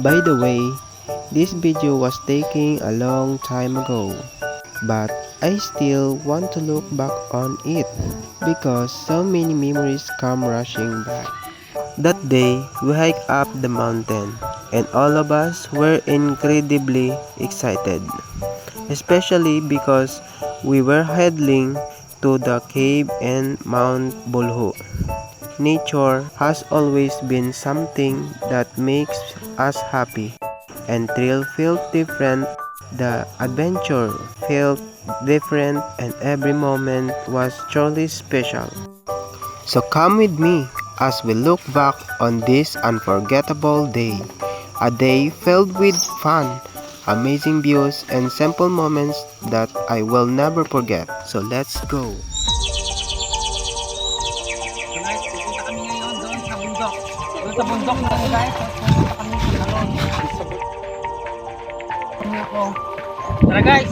By the way, this video was taken a long time ago, but I still want to look back on it because so many memories come rushing back. That day, we hiked up the mountain, and all of us were incredibly excited, especially because we were heading to the cave and Mount Bulhu. Nature has always been something that makes us happy, and thrill felt different. The adventure felt different, and every moment was truly special. So come with me as we look back on this unforgettable day. A day filled with fun, amazing views, and simple moments that I will never forget. So let's go! Sa bundok na. Kami sa. Tara guys!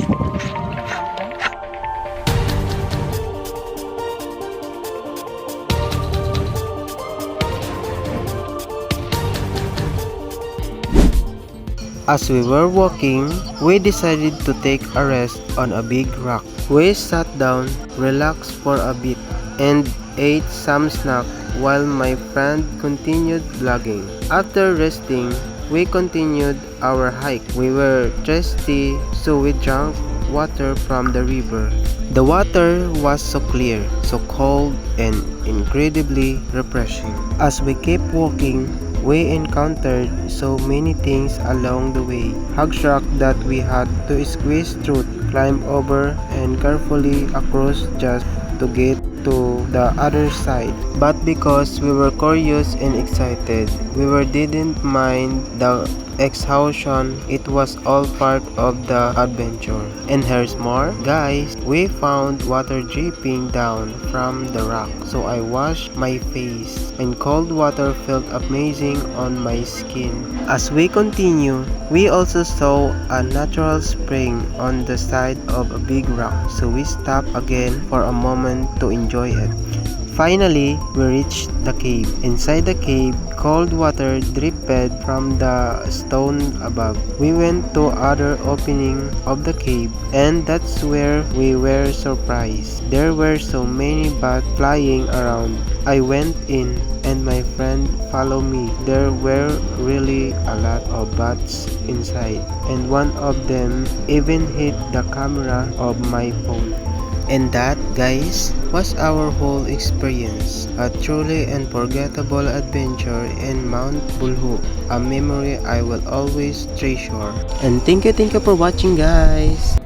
As we were walking, we decided to take a rest on a big rock. We sat down, relaxed for a bit, and ate some snack while my friend continued vlogging. After resting, we continued our hike. We were thirsty, so we drank water from the river. The water was so clear, so cold, and incredibly refreshing. As we kept walking, we encountered so many things along the way. Huge rock that we had to squeeze through, climb over, and carefully across just to get to the other side. But because we were curious and excited, we were didn't mind the exhaustion. It was all part of the adventure. And here's more. Guys, we found water dripping down from the rock. So I washed my face and cold water felt amazing on my skin. As we continue, we also saw a natural spring on the side of a big rock. So we stopped again for a moment to enjoy it. Finally, we reached the cave. Inside the cave, cold water dripped from the stone above. We went to other opening of the cave and that's where we were surprised. There were so many bats flying around. I went in and my friend followed me. There were really a lot of bats inside and one of them even hit the camera of my phone. And that, guys, was our whole experience. A truly unforgettable adventure in Mount Bulhu. A memory I will always treasure. And thank you, thank you for watching, guys.